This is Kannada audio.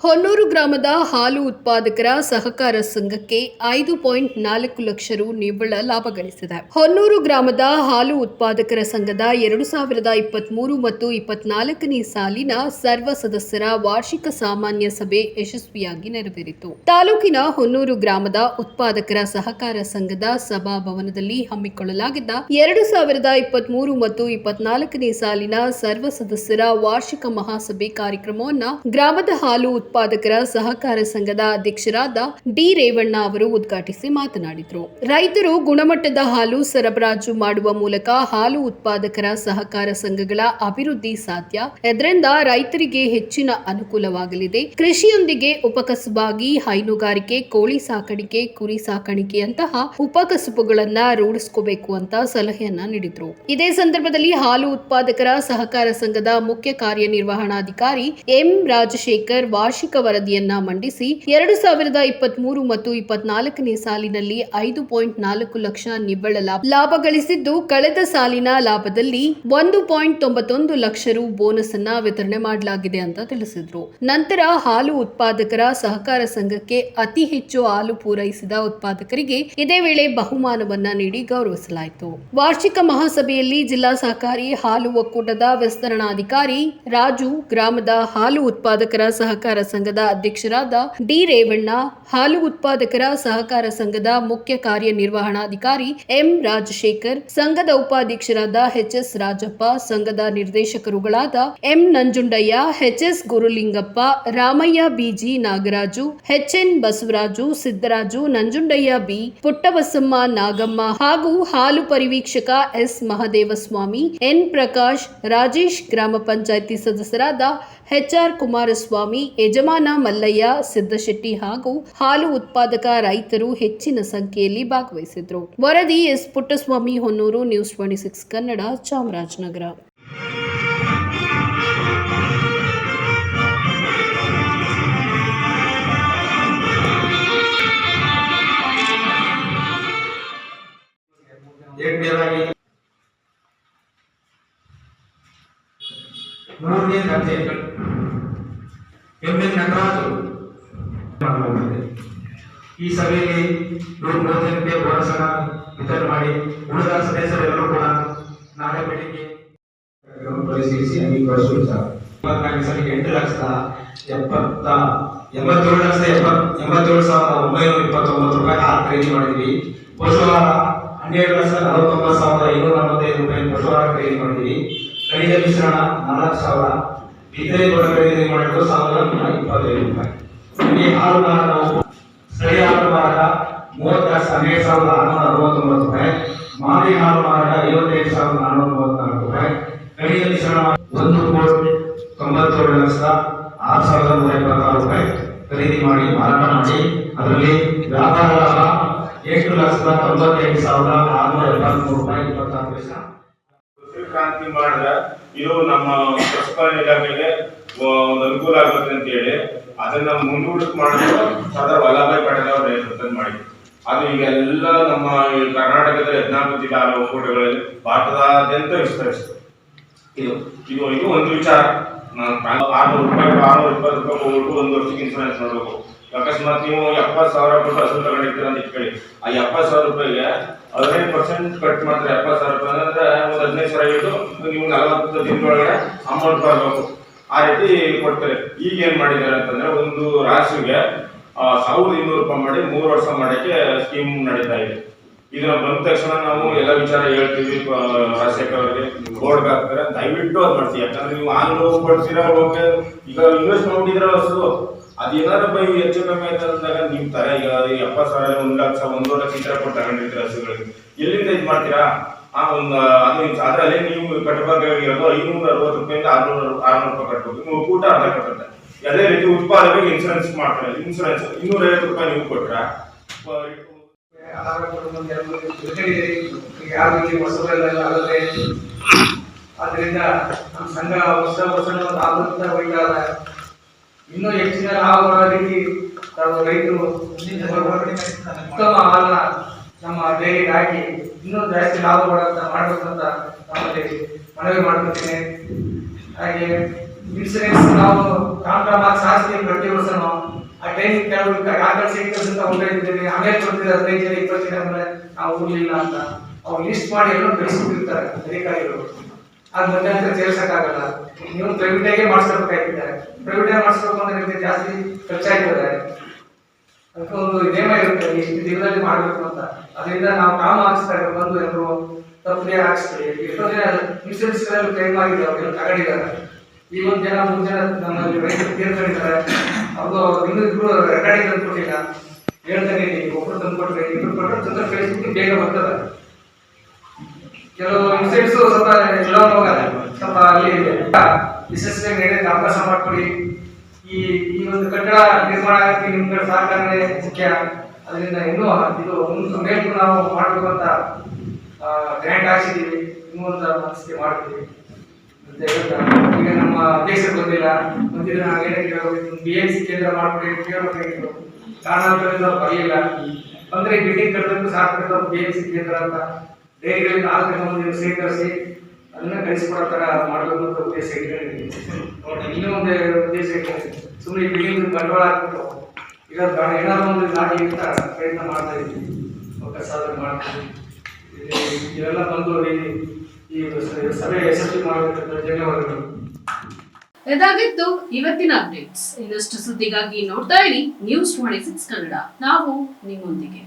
ಹೊನ್ನೂರು ಗ್ರಾಮದ ಹಾಲು ಉತ್ಪಾದಕರ ಸಹಕಾರ ಸಂಘಕ್ಕೆ ಐದು ಪಾಯಿಂಟ್ ನಾಲ್ಕು ಲಕ್ಷ ರು ನಿವ್ವಳ ಲಾಭ ಗಳಿಸಿದೆ. ಹೊನ್ನೂರು ಗ್ರಾಮದ ಹಾಲು ಉತ್ಪಾದಕರ ಸಂಘದ ಎರಡು ಸಾವಿರದ ಇಪ್ಪತ್ಮೂರು ಮತ್ತು ಇಪ್ಪತ್ನಾಲ್ಕನೇ ಸಾಲಿನ ಸರ್ವ ಸದಸ್ಯರ ವಾರ್ಷಿಕ ಸಾಮಾನ್ಯ ಸಭೆ ಯಶಸ್ವಿಯಾಗಿ ನೆರವೇರಿತು. ತಾಲೂಕಿನ ಹೊನ್ನೂರು ಗ್ರಾಮದ ಉತ್ಪಾದಕರ ಸಹಕಾರ ಸಂಘದ ಸಭಾಭವನದಲ್ಲಿ ಹಮ್ಮಿಕೊಳ್ಳಲಾಗಿದ್ದ ಎರಡು ಸಾವಿರದ ಇಪ್ಪತ್ಮೂರು ಮತ್ತು ಇಪ್ಪತ್ನಾಲ್ಕನೇ ಸಾಲಿನ ಸರ್ವ ಸದಸ್ಯರ ವಾರ್ಷಿಕ ಮಹಾಸಭೆ ಕಾರ್ಯಕ್ರಮವನ್ನ ಗ್ರಾಮದ ಹಾಲು ಉತ್ಪಾದಕರ ಸಹಕಾರ ಸಂಘದ ಅಧ್ಯಕ್ಷರಾದ ಡಿ ರೇವಣ್ಣ ಅವರು ಉದ್ಘಾಟಿಸಿ ಮಾತನಾಡಿದರು. ರೈತರು ಗುಣಮಟ್ಟದ ಹಾಲು ಸರಬರಾಜು ಮಾಡುವ ಮೂಲಕ ಹಾಲು ಉತ್ಪಾದಕರ ಸಹಕಾರ ಸಂಘಗಳ ಅಭಿವೃದ್ಧಿ ಸಾಧ್ಯ. ಇದರಿಂದ ರೈತರಿಗೆ ಹೆಚ್ಚಿನ ಅನುಕೂಲವಾಗಲಿದೆ. ಕೃಷಿಯೊಂದಿಗೆ ಉಪಕಸುಬಾಗಿ, ಹೈನುಗಾರಿಕೆ, ಕೋಳಿ ಸಾಕಾಣಿಕೆ ಕುರಿ ಸಾಕಾಣಿಕೆಯಂತಹ ಉಪಕಸುಬುಗಳನ್ನ ರೂಢಿಸ್ಕೋಬೇಕು ಅಂತ ಸಲಹೆಯನ್ನ ನೀಡಿದ್ರು. ಇದೇ ಸಂದರ್ಭದಲ್ಲಿ ಹಾಲು ಉತ್ಪಾದಕರ ಸಹಕಾರ ಸಂಘದ ಮುಖ್ಯ ಕಾರ್ಯನಿರ್ವಹಣಾಧಿಕಾರಿ ಎಂ ರಾಜಶೇಖರ್ ವಾರ್ಷಿಕ ವರದಿಯನ್ನ ಮಂಡಿಸಿ ಎರಡು ಸಾವಿರದ ಇಪ್ಪತ್ಮೂರು ಮತ್ತು ಇಪ್ಪತ್ನಾಲ್ಕನೇ ಸಾಲಿನಲ್ಲಿ ಐದು ಪಾಯಿಂಟ್ ನಾಲ್ಕು ಲಕ್ಷ ನಿವ್ವಳ ಲಾಭ ಗಳಿಸಿದ್ದು ಕಳೆದ ಸಾಲಿನ ಲಾಭದಲ್ಲಿ ಒಂದು ಪಾಯಿಂಟ್ ತೊಂಬತ್ತೊಂದು ಲಕ್ಷ ರು ಬೋನಸ್ ಅನ್ನ ವಿತರಣೆ ಮಾಡಲಾಗಿದೆ ಅಂತ ತಿಳಿಸಿದ್ರು. ನಂತರ ಹಾಲು ಉತ್ಪಾದಕರ ಸಹಕಾರ ಸಂಘಕ್ಕೆ ಅತಿ ಹೆಚ್ಚು ಹಾಲು ಪೂರೈಸಿದ ಉತ್ಪಾದಕರಿಗೆ ಇದೇ ವೇಳೆ ಬಹುಮಾನವನ್ನ ನೀಡಿ ಗೌರವಿಸಲಾಯಿತು. ವಾರ್ಷಿಕ ಮಹಾಸಭೆಯಲ್ಲಿ ಜಿಲ್ಲಾ ಸಹಕಾರಿ ಹಾಲು ಒಕ್ಕೂಟದ ವಿಸ್ತರಣಾಧಿಕಾರಿ ರಾಜು, ಗ್ರಾಮದ ಹಾಲು ಉತ್ಪಾದಕರ ಸಹಕಾರ ಸಂಘದ ಅಧ್ಯಕ್ಷರಾದ ಡಿ ರೇವಣ್ಣ, ಹಾಲು ಉತ್ಪಾದಕರ ಸಹಕಾರ ಸಂಘದ ಮುಖ್ಯ ಕಾರ್ಯನಿರ್ವಹಣಾಧಿಕಾರಿ ಎಂ ರಾಜಶೇಖರ್, ಸಂಘದ ಉಪಾಧ್ಯಕ್ಷರಾದ ಎಚ್ ಎಸ್ ರಾಜಪ್ಪ, ಸಂಘದ ನಿರ್ದೇಶಕರುಗಳಾದ M Nanjundaiah, H S Gurulingappa, Ramaiah BG Nagaraju, H N Basavaraju, Siddaraju, Nanjundaiah B, Puttabasamma Nagamma ಹಾಗೂ ಹಾಲು ಪರಿವೀಕ್ಷಕ ಎಸ್ ಮಹದೇವಸ್ವಾಮಿ, ಎನ್ ಪ್ರಕಾಶ್, ರಾಜೇಶ್ ಗ್ರಾಮ ಪಂಚಾಯಿತಿ ಸದಸ್ಯರಾದ ಎಚ್ಆರ್ ಕುಮಾರಸ್ವಾಮಿ ಯಜಮಾನ ಮಲ್ಲಯ್ಯ, ಸಿದ್ದಶೆಟ್ಟಿ ಹಾಗೂ ಹಾಲು ಉತ್ಪಾದಕ ರೈತರು ಹೆಚ್ಚಿನ ಸಂಖ್ಯೆಯಲ್ಲಿ ಭಾಗವಹಿಸಿದ್ರು. ವರದಿ S. Puttaswamy, Honnur, news twenty six Kannada, Chamarajanagar. ಮೂರನೇ ಕಥೆ. M N Nataraju. ಈ ಸಭೆಯಲ್ಲಿ ನೂರು ಮೂವತ್ತು ಜನಕ್ಕೆ ಬೋನಸ್ ಅನ್ನ ವಿತರಣೆ ಮಾಡಿ ಉಳಿದ ಸದಸ್ಯರೆಲ್ಲರೂ ಕೂಡ ನಾಳೆ ಬೆಳಿಗ್ಗೆ ಪರಿಶೀಲಿಸಿ ಇಪ್ಪತ್ನಾಲ್ಕು ಸಾವಿರದ ಎಂಟು ಲಕ್ಷದ ಎಪ್ಪತ್ತ, ಎಂಬತ್ತೇಳು ಲಕ್ಷದ ಎಪ್ಪತ್ ಎಂಬತ್ತೇಳು ಸಾವಿರದ ಒಂಬೈನೂರ ಇಪ್ಪತ್ತೊಂಬತ್ತು ರೂಪಾಯಿ ಹಾಲು ಖರೀದಿ ಮಾಡಿದ್ವಿ. ಪಶುಹಾರ ಹನ್ನೆರಡು ಲಕ್ಷ ನಲವತ್ತೊಂಬತ್ತು ಸಾವಿರದ ಐನೂರ ನಲವತ್ತೈದು ರೂಪಾಯಿ ಪಶುಹಾರ ಖರೀದಿ ಮಾಡಿದ್ವಿ. ಖನಿಜ ಮಿಶ್ರಣ ನಾಲ್ಕು ಸಾವಿರ. ಇತರೆ ಖರೀದಿ ಮಾಡಿದ್ದು ಸಾವಿರದ ಇಪ್ಪತ್ತೈದು ರೂಪಾಯಿ ಈ ಹಾಲು ಮಾರಾಟ ಸ್ಥಳೀಯ ಹಾಲು ಮಾರಾಟ ಮೂವತ್ತು ಹನ್ನೆರಡು ಸಾವಿರದ ಆರುನೂರ ಅರವತ್ತೊಂಬತ್ತು ರೂಪಾಯಿ ಹಾಲು ಮಾರಾಟ ಐವತ್ತೈದು ಸಾವಿರದ ನಾನ್ನೂರ ಮೂವತ್ನಾಲ್ಕು ರೂಪಾಯಿ ಕಡಿಮೆ ಮಿಶ್ರಣ ಒಂದು ಕೋಟಿ ತೊಂಬತ್ತೇಳು ಲಕ್ಷದ ಆರು ಸಾವಿರದ ನೂರ ಇಪ್ಪತ್ತಾರು ರೂಪಾಯಿ ಖರೀದಿ ಮಾಡಿ ಮಾರಾಟ ಮಾಡಿ ಅದರಲ್ಲಿ ವ್ಯಾಪಾರ ಲಾಭ ಎಂಟು ಲಕ್ಷದ ತೊಂಬತ್ತೈದು ಸಾವಿರದ ಆರುನೂರ ಎಪ್ಪತ್ತ್ಮೂರು ರೂಪಾಯಿ ಇಪ್ಪತ್ತಾರು ಪೈಸೆ ಕ್ರಾಂತಿ ಮಾಡಿದ್ರೆ ಇದು ನಮ್ಮ ಪಶುಪಾಲನೆ ಇಲಾಖೆಗೆ ಒಂದು ಅನುಕೂಲ ಆಗುತ್ತೆ ಅಂತ ಹೇಳಿ, ಅದನ್ನ ಮುಂದೂಡಿಕೆ ಮಾಡಲು ಸರ್ದಾರ್ ವಲ್ಲಭಾಯಿ ಪಟೇಲ್ ಅವರು ನೇತೃತ್ವ ಮಾಡಿ ಅದು ಈಗ ಎಲ್ಲ ನಮ್ಮ ಈ ಕರ್ನಾಟಕದ ಹದಿನಾಲ್ಕು ಜಿಲ್ಲಾ ಒಕ್ಕೂಟಗಳಲ್ಲಿ ಭಾರತದಾದ್ಯಂತ ವಿಸ್ತರಿಸಿತು ಇದು ಇದು ಇದು ಒಂದು ವಿಚಾರ. ಆರ್ನೂರು ರೂಪಾಯಿ, ಆರ್ನೂರ ಇಪ್ಪತ್ತು ರೂಪಾಯಿ ಹೋಗ್ಬಿಟ್ಟು ಒಂದು ವರ್ಷಕ್ಕೆ ಇನ್ಸೂರೆನ್ಸ್ ಮಾಡಬೇಕು ಅಕಸ್ಮಾತ್ ನೀವು ಎಪ್ಪತ್ತು ಸಾವಿರ ಕೊಟ್ಟು ಹಸು ತಗೊಂಡಿರ್ತೀರ ಅಂತ ಇಟ್ಕೊಳ್ಳಿ. ಆ ಎಪ್ಪತ್ತು ಸಾವಿರ ರೂಪಾಯಿಗೆ ಹದಿನೈದು ಪರ್ಸೆಂಟ್ ಕಟ್ ಮಾಡ್ತಾರೆ? ಎಪ್ಪತ್ತು ಸಾವಿರ ರೂಪಾಯಿ ಅಂದ್ರೆ ಒಂದು ಹದಿನೈದು ಸಾವಿರ ಇಟ್ಟು ನೀವು ನಲವತ್ತು ದಿನದೊಳಗಡೆ ಅಮೌಂಟ್ ಬರಬೇಕು. ಆ ರೀತಿ ಕೊಡ್ತಾರೆ. ಈಗ ಏನ್ ಮಾಡಿದ್ದಾರೆ ಅಂತಂದ್ರೆ ಒಂದು ರಾಶಿಗೆ ಸಾವಿರದ ಇನ್ನೂರು ರೂಪಾಯಿ ಮಾಡಿ ಮೂರು ವರ್ಷ ಮಾಡೋಕ್ಕೆ ಸ್ಕೀಮ್ ನಡೀತಾ ಇದೆ. ಇದನ್ನ ಬಂದ ತಕ್ಷಣ ನಾವು ಎಲ್ಲ ವಿಚಾರ ಹೇಳ್ತೀವಿ ಆ, ರಾಜಶೇಖರ್ ಅವರಿಗೆ. ಬೋರ್ಡ್ ಹಾಕ್ತಾರೆ. ದಯವಿಟ್ಟು ಅದು ಮಾಡ್ತೀವಿ ಯಾಕಂದ್ರೆ ನೀವು ಆನ್ಲೈನ್ ಕೊಡ್ತೀರಾ ಈಗ ಇನ್ವೆಸ್ಟ್ ಮಾಡಿದ್ರೆ ಹೊಸದು ಅದೇನಾದ್ರು ಬೈ ಹೆಚ್ಚು ಕಮ್ಮಿ ಆಯ್ತು ಅಂದಾಗ ನೀವು ತರ ಈಗ ಎಪ್ಪತ್ತು ಸಾವಿರ ಒಂದು ಲಕ್ಷ ಒಂದೂವರೆ ಲಕ್ಷ ಈ ಕೊಟ್ಟು ತಗೊಂಡಿರ್ತೀರ ಹಸುಗಳಿಗೆ ಎಲ್ಲಿಂದ ಇದು ಮಾಡ್ತೀರಾ? ಆ ಒಂದು, ಅದು ಅದರಲ್ಲಿ ನೀವು ಕಟ್ಟಬೇಕಾಗಿರೋದು ಐನೂರ, ಅರವತ್ತು ರೂಪಾಯಿಂದ ಆರ್ನೂರ, ಆರ್ನೂರು ರೂಪಾಯಿ ಕಟ್ಬೇಕು ನೀವು ಕೂಟ ಅರ್ಧ ಕಟ್ಟುತ್ತೆ. ಅದೇ ರೀತಿ ಉತ್ಪಾದನೆಗೆ ಇನ್ಸೂರೆನ್ಸ್ ಮಾಡ್ತಾರೆ. ಇನ್ಸೂರೆನ್ಸ್ ಇನ್ನೂರ ಐವತ್ತು ರೂಪಾಯಿ ನೀವು ಕೊಟ್ರ? ಯಾವ ರೀತಿ ಆದ್ರಿಂದ ನಮ್ಮ ಸಂಘ ಹೊಸ ಹೊಸ ಆದಂತ ಹೋಗ್ತಾರ ಇನ್ನೂ ಹೆಚ್ಚಿನ ಲಾಭ ರೀತಿ ರೈತರು ಉತ್ತಮ ಹಾಲನ್ನ ನಮ್ಮ ಡೈರಿಗೆ ಹಾಕಿ ಇನ್ನೂ ಜಾಸ್ತಿ ಲಾಭ ಬರೋಂತ ಮಾಡಬೇಕಂತ ನಮ್ಮಲ್ಲಿ ಮನವಿ ಮಾಡ್ಕೊತೀನಿ ಹಾಗೆ ಇನ್ಸೂರೆನ್ಸ್ ನಾವು ಕಾಂಟ್ರಾಮಾಗಿ ಸಾಸ್ತಿ ಪ್ರತಿ ವರ್ಷನೂ ಆ ಟೈಮ್ ಕೆಲವು ಆಕಳ ಸೈಕಲ್ಸ್ ಅಂತ ಆಮೇಲೆ ಕೊಡ್ತಿದ್ದಾರೆ ಹದಿನೈದು ಜನ ಇಪ್ಪತ್ತು ಜನ ಮೇಲೆ ನಾವು ಹೋಗ್ಲಿಲ್ಲ ಅಂತ. ಅವ್ರು ಲಿಸ್ಟ್ ಮಾಡಿ ಎಲ್ಲರೂ ಬೆಳೆಸ್ಬಿಟ್ಟಿರ್ತಾರೆ ಅಧಿಕಾರಿಗಳು. ಅದು ಮಧ್ಯಾಹ್ನ ಸೇರ್ಸಕ್ಕಾಗಲ್ಲ ನೀವು ಪ್ರೈವೇಟಾಗೆ ಮಾಡಿಸ್ಬೇಕಾಗ್ತದೆ ಪ್ರೈವೇಟಾಗಿ ಮಾಡಿಸ್ಬೇಕು ಅಂದ್ರೆ ನಿಮಗೆ ಜಾಸ್ತಿ ಖರ್ಚಾಗ್ತದೆ ಅದಕ್ಕೆ ಒಂದು ನಿಯಮ ಇರುತ್ತೆ. ಇಷ್ಟು ದಿನದಲ್ಲಿ ಮಾಡಬೇಕು ಅಂತ. ಅದರಿಂದ ನಾವು ಕಾಮ ಹಾಕ್ಸ್ದಾಗ ಬಂದು ಎಲ್ಲರೂ ತಪ್ಪೇ ಹಾಕಿಸ್ತೀವಿ. ಎಷ್ಟೋ ಜನ ಇನ್ಸೂರೆನ್ಸ್ ಕ್ಲೈಮ್ ಆಗಿದೆ ಅವ್ರಿಗೆ ತಗೊಂಡಿದ್ದಾರೆ. ಈ ಒಂದು ಜನ, ಮೂರು ಜನ ನಮ್ಮಲ್ಲಿ ರೈತರು ತೀರ್ಕೊಂಡಿದ್ದಾರೆ. ಇನ್ನೂ ಇಬ್ರು ರೆಕಾರ್ಡಿಂಗ್ ತಂದ್ಕೊಟ್ಟಿಲ್ಲ. ಹೇಳ್ತಾನೆ ಒಬ್ರು ತಂದು ತಂದ್ಕೊಟ್ರೆ, ಇಬ್ರು ಕೊಟ್ಟರೆ ತಂದ್ರೆ ಫೇಸ್ಬುಕ್ ಬೇಗ ಬರ್ತದೆ. ಕೆಲವು ಇನ್ಸೂರೆನ್ಸ್ ಸ್ವಲ್ಪ ಎಲ್ಲ ಹೋಗಲ್ಲ. ಸ್ವಲ್ಪ ಅಲ್ಲಿ ಯಶಸ್ವಿ ನಡೆಯೋಕೆ ಅವಕಾಶ ಮಾಡಿಕೊಡಿ ಈ ಈ ಒಂದು ಕಟ್ಟಡ ನಿರ್ಮಾಣ ಆಗಕ್ಕೆ ನಿಮ್ಮ ಕಡೆ ಸಹಕಾರನೇ ಮುಖ್ಯ. ಅದರಿಂದ ಇನ್ನೂ ಇದು ಒಂದು ಮೇಲ್ಕು ನಾವು ಮಾಡಬೇಕು ಅಂತ ಗ್ರ್ಯಾಂಟ್ ಹಾಕ್ಸಿದ್ದೀವಿ. ಇನ್ನೂ ಒಂದು ಮನಸ್ಸಿಗೆ ಮಾಡ್ತೀವಿ. ಅಂತ ಹೇಳ್ತಾ, ಈಗ ನಮ್ಮ ಅಧ್ಯಕ್ಷರು ಬಂದಿಲ್ಲ. ಬಂದಿದ್ರೆ ನಾವು ಏನಕ್ಕೆ ಬಿ ಎಂ ಸಿ ಕೇಂದ್ರ ಮಾಡ್ಬಿಡಿ ಅಂತ ಕೇಳಬೇಕಾಗಿತ್ತು ಕಾರಣಾಂತರದಿಂದ ಬರಲಿಲ್ಲ. ಅಂದ್ರೆ ಬಿಲ್ಡಿಂಗ್ ಕಟ್ಟಬೇಕು ಸಾಕು ಬಿ ಎಂ ಸಿ ಕೇಂದ್ರ ಅಂತ ಡೈರಿಗಳಿಂದ ಹಾಲು ನೀವು ಸ್ವೀಕರಿಸಿ ಅದನ್ನ ಕಳಿಸ್ಕೊಡೋ ಮಾಡಬೇಕು ಅಂತ ಉದ್ದೇಶ ಇಟ್ಕೊಂಡಿದ್ದೀನಿ ಇನ್ನೂ ಒಂದು ಉದ್ದೇಶ ಇಟ್ಕೊಂಡಿದ್ದೀನಿ ಸುಮ್ಮನೆ ಬಿಲ್ಡಿಂಗ್ ಬಂಡವಾಳ ಹಾಕ್ಬಿಟ್ಟು ಈಗ ಏನಾದ್ರು ಒಂದು ದಾರಿ ಅಂತ ಪ್ರಯತ್ನ ಮಾಡ್ತಾ ಆದ್ರೆ ಮಾಡ್ತೀನಿ ಇಲ್ಲಿ ಇವೆಲ್ಲ ಬಂದು ಈ ಸಭೆ ಯಶಸ್ವಿ ಮಾಡಬೇಕಂತ ಧನ್ಯವಾದಗಳು. ಇದಾಗಿತ್ತು ಇವತ್ತಿನ ಅಪ್ಡೇಟ್ಸ್. ಇನ್ನಷ್ಟು ಸುದ್ದಿಗಾಗಿ ನೋಡ್ತಾ ಇರಿ. News twenty six Kannada. ನಾವು ನಿಮ್ಮೊಂದಿಗೆ.